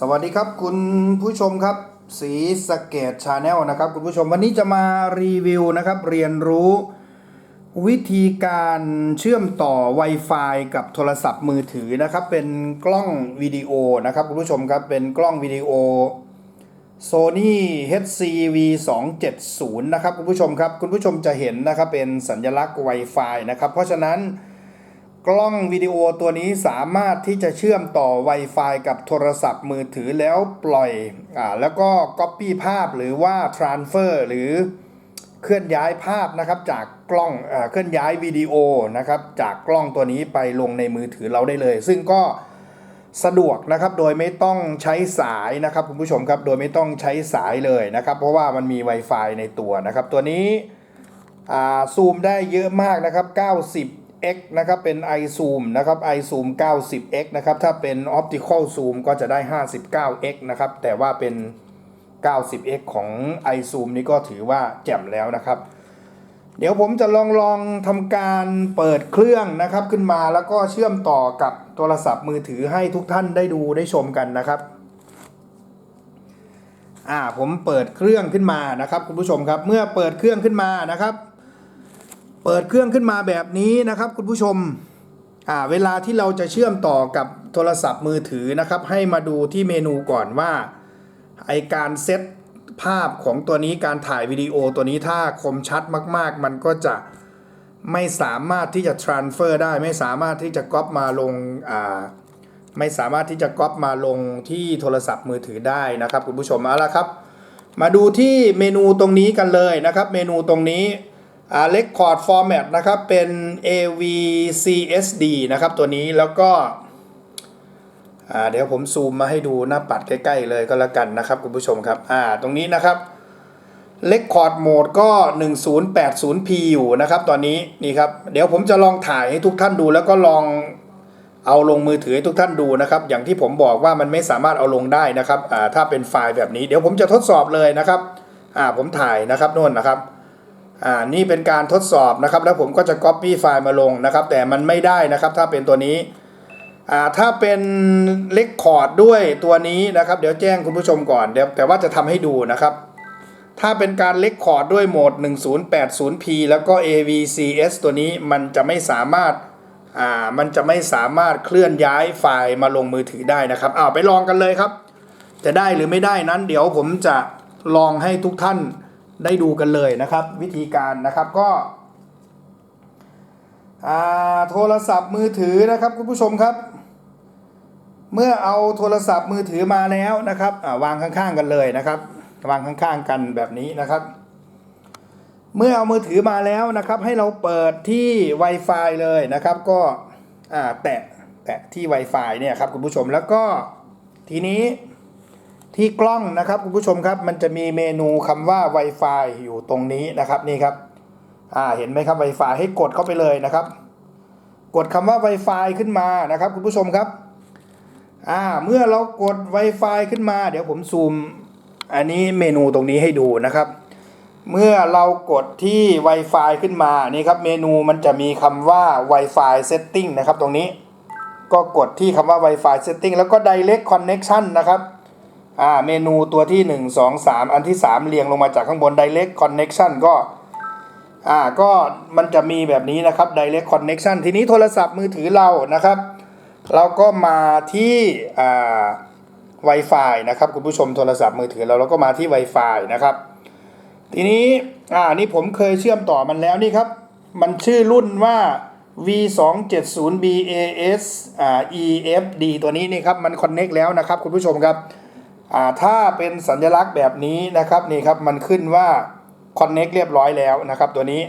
สวัสดีครับคุณผู้ชมครับสีสเกตชาแนลนะครับ คุณผู้ชมวันนี้จะมารีวิวนะครับ เรียนรู้ วิธีการเชื่อมต่อ Wi-Fi กับโทรศัพท์มือถือนะครับ เป็นกล้องวิดีโอนะครับคุณผู้ชมครับเป็นกล้องวิดีโอ Sony HCV 270นะครับคุณผู้ชมครับคุณผู้ชมจะเห็นนะครับเป็นสัญลักษณ์ Wi-Fi นะครับเพราะฉะนั้น กล้องวิดีโอตัวนี้สามารถที่จะเชื่อมต่อ Wi-Fi กับโทรศัพท์มือถือแล้วปล่อยอ่าแล้วก็ Copy ภาพหรือว่า Transfer หรือเคลื่อนย้ายภาพนะครับจากกล้องอเคลื่อนย้ายวิดีโอนะครับจากกล้องตัวนี้ไปลงในมือถือเราได้เลย ซึ่งก็สะดวกนะครับโดยไม่ต้องใช้สายนะครับคุณผู้ชมครับโดยไม่ต้องใช้สายเลยนะครับเพราะว่ามันมี Wi-Fi ในตัวนะครับตัวนี้อ่าซูมได้เยอะมากนะครับ90 x นะครับเป็น iZoom นะครับ iZoom 90x นะครับถ้าเป็น Optical Zoom ก็จะได้ 59x นะครับแต่ว่าเป็น 90x ของ iZoom นี่ก็ถือว่าแจ่มแล้วนะครับ เดี๋ยวผมจะลองลองทำการเปิดเครื่องนะครับขึ้นมาแล้วก็เชื่อมต่อกับโทรศัพท์มือถือให้ทุกท่านได้ดูได้ชมกันนะครับอ่าผมเปิดเครื่องขึ้นมานะครับคุณผู้ชมครับ เมื่อเปิดเครื่องขึ้นมานะครับ เปิดเครื่องขึ้นมาแบบนี้นะครับ คุณผู้ชมอ่าเวลาที่เราจะเชื่อมต่อกับโทรศัพท์มือถือนะครับ ให้มาดูที่เมนูก่อนว่าไอการเซตภาพของตัวนี้การถ่ายวิดีโอตัวนี้ถ้าคมชัดมาก ๆ มันก็จะไม่สามารถที่จะ transfer ได้ ไม่สามารถที่จะก๊อปมาลงอ่าไม่สามารถที่จะก๊อปมาลงที่โทรศัพท์มือถือได้นะครับ คุณผู้ชมเอาละครับ มาดูที่เมนูตรงนี้กันเลยนะครับ เมนูตรงนี้ อ่า record format นะครับ เป็น AVCSD นะครับ ตัวนี้แล้วก็เดี๋ยวผมซูมมาให้ดูหน้าปัดใกล้ๆเลยก็แล้วกันนะครับคุณผู้ชมครับอ่าตรงนี้นะครับ Record Mode ก็ 1080p อยู่นะครับ ตอนนี้นี่ครับ เดี๋ยวผมจะลองถ่ายให้ทุกท่านดูแล้วก็ลองเอาลงมือถือให้ทุกท่านดูนะครับ อย่างที่ผมบอกว่ามันไม่สามารถเอาลงได้นะครับอ่าถ้าเป็นไฟล์แบบนี้ เดี๋ยวผมจะทดสอบเลยนะครับอ่าผมถ่ายนะครับโน่นนะครับ อ่านี่เป็นการทดสอบนะครับ แล้วผมก็จะ Copy ไฟล์มาลงนะครับ แต่มันไม่ได้นะครับ ถ้าเป็นตัวนี้อ่าถ้าเป็นเลคคอร์ดด้วยตัวนี้นะครับ เดี๋ยวแจ้งคุณผู้ชมก่อนเดี๋ยวแต่ว่าจะทำให้ดูนะครับ ถ้าเป็นการเลคคอร์ดด้วยโหมด 1080p แล้วก็ AVCS ตัวนี้มันจะไม่สามารถอ่ามันจะไม่สามารถเคลื่อนย้ายไฟล์มาลงมือถือได้นะครับอ้าวไปลองกันเลยครับ จะได้หรือไม่ได้นั้น เดี๋ยวผมจะลองให้ทุกท่าน ได้ดูกันเลยนะครับ วิธีการนะครับก็โทรศัพท์มือถือนะครับคุณผู้ชมครับ เมื่อเอาโทรศัพท์มือถือมาแล้วนะครับวางข้างๆกันเลยนะครับ วางข้างๆกันแบบนี้นะครับ เมื่อเอามือถือมาแล้วนะครับ ให้เราเปิดที่ Wi-Fi เลยนะครับ ก็แตะแตะที่ Wi-Fi เนี่ยครับคุณผู้ชมแล้วก็ทีนี้ ที่กล้องนะครับคุณผู้ชมครับ มันจะมีเมนูคำว่า Wi-Fi อยู่ตรงนี้นะครับนี่ครับอ่าเห็นไหมครับ Wi-Fi ให้กดเข้าไปเลยนะครับ กดคำว่า Wi-Fi ขึ้นมานะครับ คุณผู้ชมครับอ่าเมื่อเรากด Wi-Fi ขึ้นมา เดี๋ยวผมซูม อันนี้เมนูตรงนี้ให้ดูนะครับ เมื่อเรากดที่ Wi-Fi ขึ้นมานี่ครับเมนูมันจะมีคำว่า Wi-Fi setting นะครับตรงนี้ ก็กดที่คำว่า Wi-Fi setting แล้วก็ direct connection นะครับ อ่าเมนูตัวที่ 1 2 3 อันที่ 3 เรียงลงมาจากข้างบน direct connection ก็อ่าก็มันจะมีแบบนี้นะครับ direct connection ทีนี้โทรศัพท์มือถือเรานะครับ เราก็มาที่อ่า Wi-Fi นะครับคุณผู้ชมโทรศัพท์มือถือเราเราก็มาที่ Wi-Fi นะครับ ทีนี้อ่านี่ผมเคยเชื่อมต่อมันแล้วนี่ครับ มันชื่อรุ่นว่า v 2 7 0 b a s e f d ตัวนี้นี่ครับ มัน connect แล้วนะครับคุณผู้ชมครับ ถ้าเป็นสัญลักษณ์แบบนี้นะครับนี่ครับมันขึ้นว่า Connect เรียบร้อยแล้วนะครับ ตัวนี้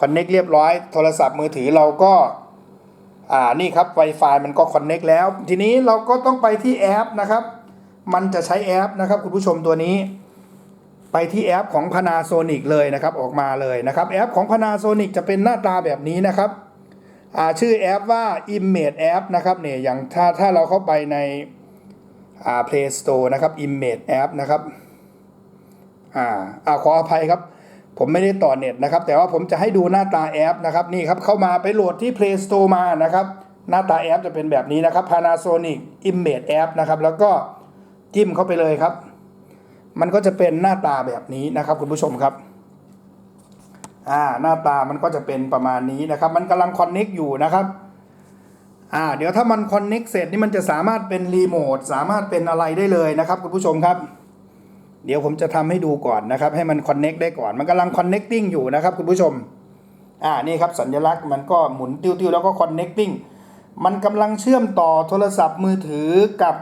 Connect เรียบร้อย โทรศัพท์มือถือเราก็อ่านี่ครับ Wi-Fi มันก็ Connect แล้ว ทีนี้เราก็ต้องไปที่แอปนะครับ มันจะใช้แอปนะครับคุณผู้ชมตัวนี้ ไปที่แอปของ Panasonic เลยนะครับออกมาเลยนะครับ แอปของ Panasonic จะเป็นหน้าตาแบบนี้นะครับอ่าชื่อแอปว่า Image App นะครับเนี่ยอย่างถ้าถ้าเราเข้าไปใน Play Store นะครับ Image App นะครับอ่าอ่าขออภัยครับ ผมไม่ได้ต่อเน็ตนะครับ แต่ว่าผมจะให้ดูหน้าตาแอปนะครับนี่ครับเข้ามาไปโหลดที่ Play Store มานะครับ หน้าตาแอปจะเป็นแบบนี้นะครับ Panasonic Image App นะครับ แล้วก็จิ้มเข้าไปเลยครับ มันก็จะเป็นหน้าตาแบบนี้นะครับคุณผู้ชมครับอ่าหน้าตามันก็จะเป็นประมาณนี้นะครับ มันกำลังคอนเน็กอยู่นะครับ อ่าเดี๋ยวถ้ามันคอนเน็กเสร็จนี่มันจะสามารถเป็นรีโมทสามารถเป็นอะไรได้เลยนะครับคุณผู้ชมครับ เดี๋ยวผมจะทำให้ดูก่อนนะครับ ให้มันคอนเน็กได้ก่อน มันกำลังคอนเน็กติ้งอยู่นะครับคุณผู้ชมอ่านี่ครับสัญลักษณ์มันก็หมุนติ้วๆแล้วก็คอนเน็กติ้งมันกำลังเชื่อมต่อโทรศัพท์มือถือกับ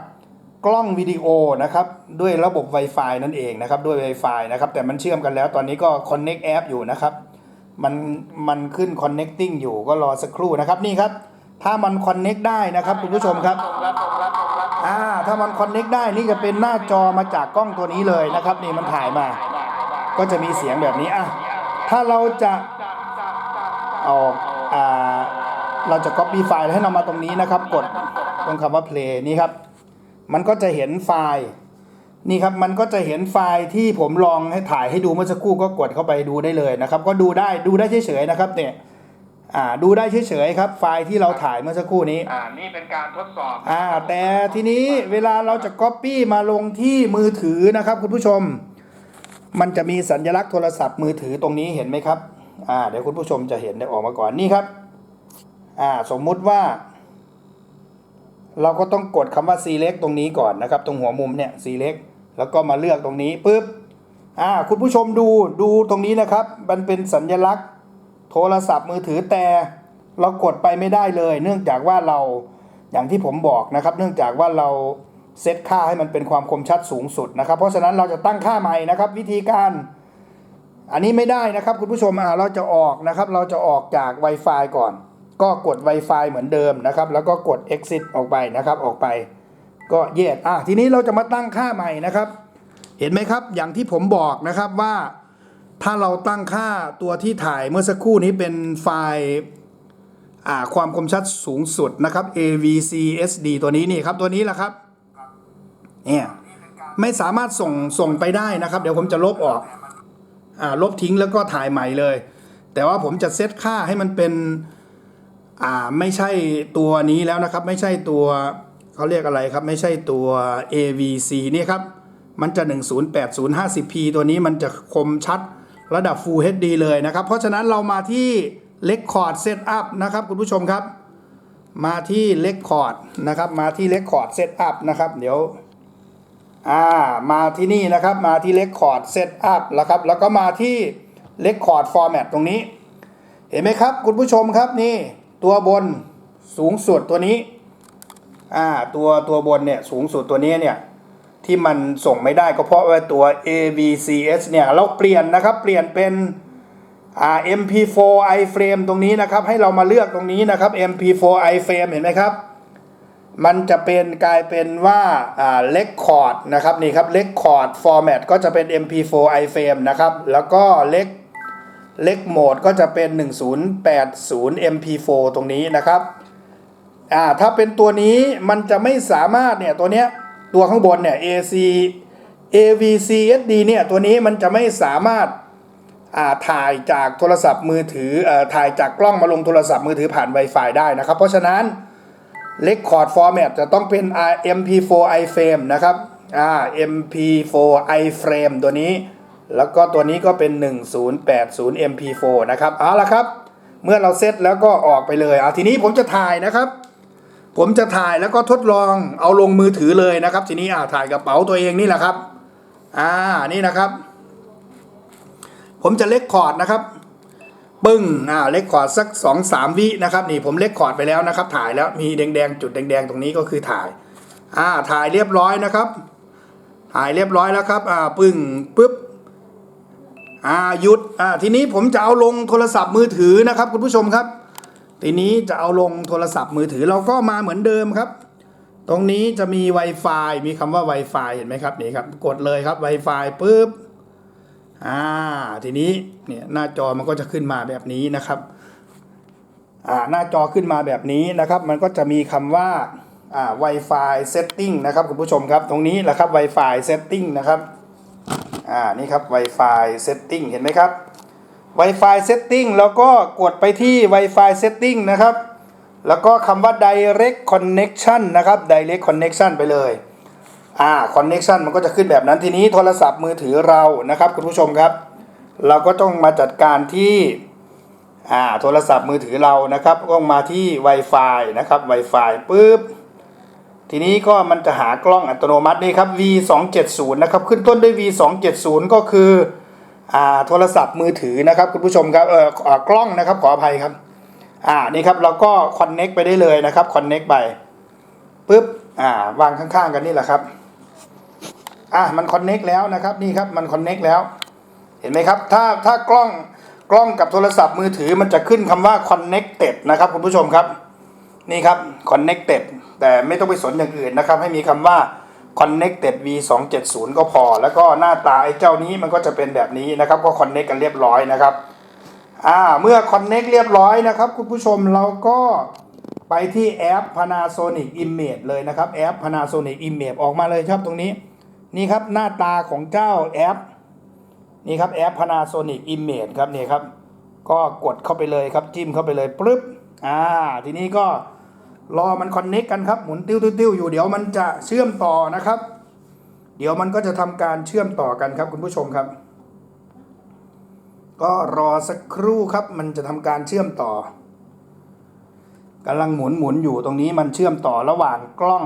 กล้องวิดีโอนะครับด้วยระบบ Wi-Fi นั่นเองนะครับด้วย Wi-Fi นะครับแต่มันเชื่อมกันแล้วตอนนี้ก็ Connect App อยู่นะครับ มันมันขึ้น Connecting อยู่ก็รอสักครู่นะครับนี่ครับ ถ้ามัน Connect ได้นะครับคุณผู้ชมครับอ่าถ้ามัน Connect ได้นี่จะเป็นหน้าจอมาจากกล้องตัวนี้เลยนะครับ นี่มันถ่ายมา ก็จะมีเสียงแบบนี้อะถ้าเราจะเอาอ่าเราจะ copy ไฟล์ให้เรามาตรงนี้นะครับ กดตรงคำว่า play นี่ครับ มันก็จะเห็นไฟล์นี่ครับมันก็จะเห็นไฟล์ที่ผมลองให้ถ่ายให้ดูเมื่อสักครู่ก็กดเข้าไปดูได้เลยนะครับ ก็ดูได้ดูได้เฉยๆนะครับเนี่ย อ่าดูได้เฉยๆครับ ไฟล์ที่เราถ่ายเมื่อสักครู่นี้อ่านี่เป็นการทดสอบอ่าแต่ทีนี้เวลาเราจะ Copy มาลงที่มือถือนะครับ คุณผู้ชม มันจะมีสัญลักษณ์โทรศัพท์มือถือตรงนี้เห็นไหมครับอ่าเดี๋ยวคุณผู้ชมจะเห็นได้ออกมาก่อนนี่ครับอ่าสมมุติว่า เราก็ต้องกดคำว่า select ตรงนี้ก่อนนะครับ ตรงหัวมุมเนี่ย select แล้วก็มาเลือกตรงนี้ปุ๊บอ่าคุณผู้ชมดูดูตรงนี้นะครับ มันเป็นสัญลักษณ์ โทรศัพท์มือถือแต่เรากดไปไม่ได้เลย เนื่องจากว่าเราอย่างที่ผมบอกนะครับ เนื่องจากว่าเราเซตค่าให้มันเป็นความคมชัดสูงสุดนะครับ เพราะฉะนั้นเราจะตั้งค่าใหม่นะครับ วิธีการ อันนี้ไม่ได้นะครับ คุณผู้ชมอ่าเราจะออกนะครับ เราจะออกจาก Wi-Fi ก่อน ก็กด Wi-Fi เหมือนเดิมนะครับ แล้วก็กด exit ออกไปนะครับ ออกไป ก็แยกอะทีนี้เราจะมาตั้งค่าใหม่นะครับ เห็นไหมครับ อย่างที่ผมบอกนะครับว่า ถ้าเราตั้งค่าตัวที่ถ่ายเมื่อสักครู่นี้เป็นไฟล์ความคมชัดสูงสุดนะครับ AVCSD ตัวนี้นี่ครับตัวนี้แหละครับเนี่ยไม่สามารถส่งส่งไปได้นะครับ เดี๋ยวผมจะลบออกอ่าลบทิ้งแล้วก็ถ่ายใหม่เลย แต่ว่าผมจะเซตค่าให้มันเป็นอ่าไม่ใช่ตัวนี้แล้วนะครับ ไม่ใช่ตัวเขาเรียกอะไรครับ ไม่ใช่ตัว AVC นี่ครับ มันจะ 108050p ตัวนี้มันจะคมชัด ระดับ Full HD เลยนะครับ เพราะฉะนั้นเรามาที่ Record Setup นะครับคุณผู้ชมครับ มาที่ Record นะครับ มาที่ Record Setup นะครับ เดี๋ยวอ่ามาที่นี่นะครับมาที่ Record Setup แล้วครับแล้วก็มาที่ Record Format ตรงนี้ เห็นไหมครับคุณผู้ชมครับนี่ตัวบนสูงสุดตัวนี้อ่าตัวตัวบนเนี่ยสูงสุดตัวนี้เนี่ย ที่มันส่งไม่ได้ก็เพราะว่าตัว AVCS เนี่ยเราเปลี่ยนนะครับเปลี่ยนเป็นอ่า MP4 iframe ตรงนี้นะครับให้เรามาเลือกตรงนี้นะครับ MP4 iframe เห็นไหมครับ มันจะเป็นกลายเป็นว่าอ่า record นะครับนี่ครับ record format ก็จะเป็น MP4 iframe นะครับแล้วก็ rec rec mode ก็จะเป็น 1080 MP4 ตรงนี้นะครับ อ่า ถ้าเป็นตัวนี้มันจะไม่สามารถเนี่ยตัวเนี้ย ตัวข้างบนเนี่ย AC AVCSD เนี่ยตัวนี้มันจะไม่สามารถอ่าถ่ายจากโทรศัพท์มือถืออ่อถ่ายจากกล้องมาลงโทรศัพท์มือถือผ่าน Wi-Fi ได้นะครับ เพราะฉะนั้น Record Format จะต้องเป็น MP4 iframe นะครับอ่า MP4 iframe ตัวนี้ แล้วก็ตัวนี้ก็เป็น 1080 MP4 นะครับเอาละครับ เมื่อเราเซตแล้วก็ออกไปเลยเอาทีนี้ผมจะถ่ายนะครับ ผมจะถ่ายแล้วก็ทดลองเอาลงมือถือเลยนะครับ ทีนี้อ่าถ่ายกระเป๋าตัวเองนี่แหละครับ อ่านี่นะครับ ผมจะเล็กคอร์ดนะครับ ปึ้งอ่าเล็กคอร์ดสักสองสามวินะครับนี่ผมเล็กคอร์ดไปแล้วนะครับ ถ่ายแล้วมีแดงๆจุดแดงๆตรงนี้ก็คือถ่าย อ่าถ่ายเรียบร้อยนะครับ ถ่ายเรียบร้อยแล้วครับ อ่าปึ้งปึ๊บอ่าหยุดอ่าทีนี้ผมจะเอาลงโทรศัพท์มือถือนะครับ คุณผู้ชมครับ ทีนี้จะเอาลงโทรศัพท์มือถือเราก็มาเหมือนเดิมครับ ตรงนี้จะมี Wi-Fi มีคำว่า Wi-Fi เห็นไหมครับนี่ครับ กดเลยครับ Wi-Fi ปุ๊บอ่าทีนี้เนี่ยหน้าจอมันก็จะขึ้นมาแบบนี้นะครับอ่าหน้าจอขึ้นมาแบบนี้นะครับ มันก็จะมีคำว่าอ่า Wi-Fi setting นะครับคุณผู้ชมครับ ตรงนี้แหละครับ Wi-Fi setting นะครับอ่านี่ครับ Wi-Fi setting เห็นไหมครับ Wi-Fi setting แล้วก็กดไปที่ Wi-Fi setting นะครับ แล้วก็คำว่า direct connection นะครับ direct connection ไปเลยอ่าคอนเน็ชันมันก็จะขึ้นแบบนั้นทีนี้โทรศัพท์มือถือเรานะครับ คุณผู้ชมครับ เราก็ต้องมาจัดการที่อ่าโทรศัพท์มือถือเรานะครับต้องมาที่ Wi-Fi นะครับ Wi-Fi ปุ๊บทีนี้ก็มันจะหากล้องอัตโนมัตินี่ครับ V 2 7 0นะครับขึ้นต้นด้วย V 2 7 0ก็คือ โทรศัพท์มือถือนะครับคุณผู้ชมครับเอ่อกล้องนะครับขออภัยครับอ่านี่ครับเราก็คอนเน็กไปได้เลยนะครับคอนเน็กไปปุ๊บอ่าวางข้างๆกันนี่แหละครับอะมันคอนเน็กแล้วนะครับนี่ครับมันคอนเน็กแล้ว เห็นไหมครับถ้าถ้ากล้องกล้องกับโทรศัพท์มือถือมันจะขึ้นคำว่า connected นะครับคุณผู้ชมครับ นี่ครับ connected แต่ไม่ต้องไปสนอย่างอื่นนะครับ ให้มีคำว่า connected v 2 7 0ก็พอ แล้วก็หน้าตาไอ้เจ้านี้มันก็จะเป็นแบบนี้นะครับ ก็ connect กันเรียบร้อยนะครับอ่าเมื่อ connect เรียบร้อยนะครับ คุณผู้ชมเราก็ไปที่แอป Panasonic Image เลยนะครับแอป Panasonic Image ออกมาเลยครับตรงนี้ นี่ครับหน้าตาของเจ้าแอป นี่ครับแอป Panasonic Image ครับนี่ครับ ก็กดเข้าไปเลยครับจิ้มเข้าไปเลยปึ๊บอ่าทีนี้ก็ รอมันคอนเน็กกันครับหมุนติ้วติ้วอยู่เดี๋ยวมันจะเชื่อมต่อนะครับ เดี๋ยวมันก็จะทำการเชื่อมต่อกันครับคุณผู้ชมครับ ก็รอสักครู่ครับมันจะทำการเชื่อมต่อกำลังหมุนหมุนอยู่ตรงนี้มันเชื่อมต่อระหว่างกล้อง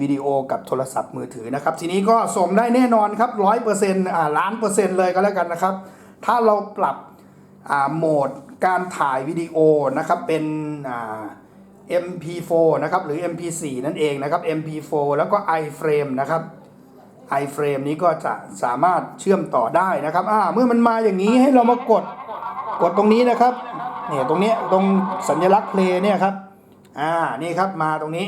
วิดีโอกับโทรศัพท์มือถือนะครับ ทีนี้ก็ส่งได้แน่นอนครับร้อยเปอร์เซ็นต์อ่าล้านเปอร์เซ็นต์เลยก็แล้วกันนะครับ ถ้าเราปรับอ่าโหมดการถ่ายวิดีโอนะครับเป็นอ่า MP4 นะครับหรือ MP4 นั่นเองนะครับ MP4 แล้วก็ iFrame นะครับ iFrame นี้ก็จะสามารถเชื่อมต่อได้นะครับอ่าเมื่อมันมาอย่างนี้ให้เรามากดกดตรงนี้นะครับเนี่ยตรงนี้ตรงสัญลักษณ์ play เนี่ยครับอ่านี่ครับมาตรงนี้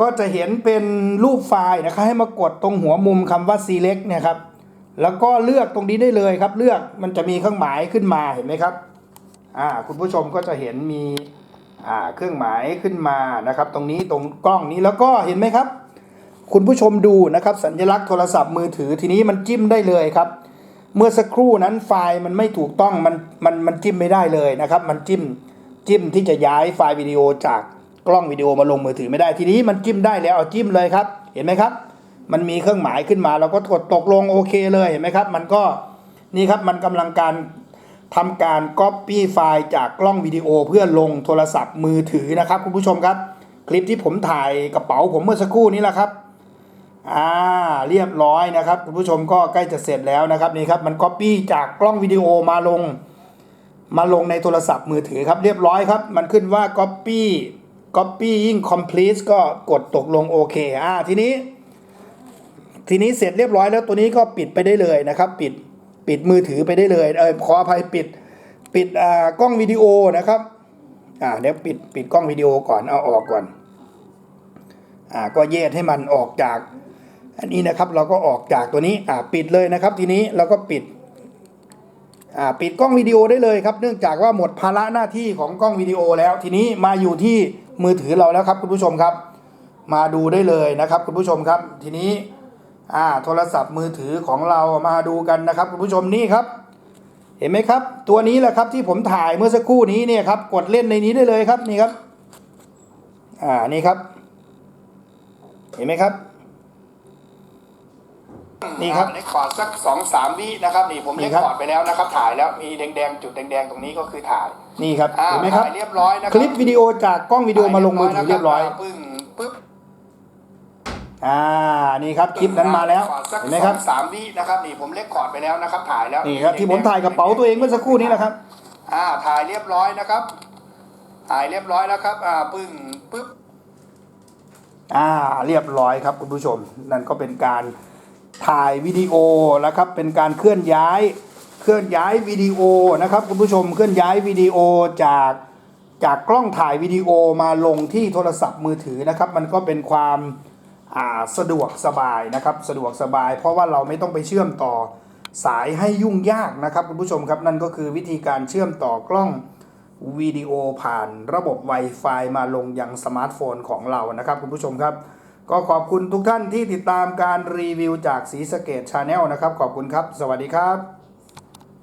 ก็จะเห็นเป็นรูปไฟล์นะครับให้มากดตรงหัวมุมคำว่า select เนี่ยครับแล้วก็เลือกตรงนี้ได้เลยครับ เลือกมันจะมีเครื่องหมายขึ้นมาเห็นไหมครับอ่าคุณผู้ชมก็จะเห็นมี อ่าเครื่องหมายขึ้นมานะครับ ตรงนี้ตรงกล้องนี้แล้วก็เห็นไหมครับ คุณผู้ชมดูนะครับสัญลักษณ์โทรศัพท์มือถือทีนี้มันจิ้มได้เลยครับ เมื่อสักครู่นั้นไฟล์มันไม่ถูกต้องมันมันมันจิ้มไม่ได้เลยนะครับ มันจิ้มจิ้มที่จะย้ายไฟล์วิดีโอจากกล้องวิดีโอมาลงมือถือไม่ได้ทีนี้มันจิ้มได้แล้วเอาจิ้มเลยครับ เห็นไหมครับ มันมีเครื่องหมายขึ้นมาเราก็กดตกลงโอเคเลยเห็นไหมครับ มันก็นี่ครับมันกำลังการ ทำการ Copy ไฟล์จากกล้องวิดีโอเพื่อลงโทรศัพท์มือถือนะครับ คุณผู้ชมครับ คลิปที่ผมถ่ายกระเป๋าผมเมื่อสักครู่นี้แหละครับอ่าเรียบร้อยนะครับคุณผู้ชมก็ใกล้จะเสร็จแล้วนะครับนี่ครับมัน Copy จากกล้องวิดีโอมาลง มาลงในโทรศัพท์มือถือครับเรียบร้อยครับ มันขึ้นว่า Copy Copy ยิ่ง Complete ก็กดตกลงโอเคอ่าทีนี้ ทีนี้เสร็จเรียบร้อยแล้วตัวนี้ก็ปิดไปได้เลยนะครับ ปิด ปิดมือถือไปได้เลยเออขออภัยปิดปิดอ่ากล้องวิดีโอนะครับอ่าเดี๋ยวปิดปิดกล้องวิดีโอก่อนเอาออกก่อนอ่าก็แยกให้มันออกจาก อันนี้นะครับเราก็ออกจากตัวนี้อ่าปิดเลยนะครับ ทีนี้เราก็ปิดอ่าปิดกล้องวิดีโอได้เลยครับเนื่องจากว่าหมดภาระหน้าที่ของกล้องวิดีโอแล้ว ทีนี้มาอยู่ที่มือถือเราแล้วครับคุณผู้ชมครับ มาดูได้เลยนะครับคุณผู้ชมครับ ทีนี้ อ่าโทรศัพท์มือถือของเรามาดูกันนะครับคุณผู้ชมนี่ครับ เห็นไหมครับ ตัวนี้แหละครับที่ผมถ่ายเมื่อสักครู่นี้เนี่ยครับกดเล่นในนี้ได้เลยครับนี่ครับ อ่านี่ครับ เห็นไหมครับนี่ครับเลคคอร์ดสักสองสามวินะครับนี่ผมเลคคอร์ดไปแล้วนะครับ ถ่ายแล้วมีแดงๆจุดแดงๆตรงนี้ก็คือถ่ายนี่ครับเห็นไหมครับเรียบร้อยนะคลิปวิดีโอจากกล้องวิดีโอมาลงมือถือเรียบร้อยปึ้งปึ๊บ อ่านี่ครับคลิปนั้นมาแล้วสักเห็นไหมครับสองสามวินะครับนี่ผมเลคคอร์ดไปแล้วนะครับ ถ่ายแล้วนี่ครับที่ผมถ่ายกระเป๋าตัวเองเมื่อสักครู่นี้แหละครับ อ่าถ่ายเรียบร้อยนะครับ ถ่ายเรียบร้อยแล้วครับ อ่าปึ้งปึ๊บอ่าเรียบร้อยครับคุณผู้ชม นั่นก็เป็นการถ่ายวิดีโอนะครับ เป็นการเคลื่อนย้ายเคลื่อนย้ายวิดีโอนะครับคุณผู้ชมเคลื่อนย้ายวิดีโอจากจากกล้องถ่ายวิดีโอมาลงที่โทรศัพท์มือถือนะครับ มันก็เป็นความอ่า สะดวกสบายนะครับสะดวกสบาย เพราะว่าเราไม่ต้องไปเชื่อมต่อสายให้ยุ่งยากนะครับคุณผู้ชมครับนั่นก็คือวิธีการเชื่อมต่อกล้องวิดีโอผ่านระบบ Wi-Fi มาลงยังสมาร์ทโฟนของเรานะครับคุณผู้ชมครับ ก็ขอบคุณทุกท่านที่ติดตามการรีวิวจากสีสเกตชาแนลนะครับ ขอบคุณครับ สวัสดีครับ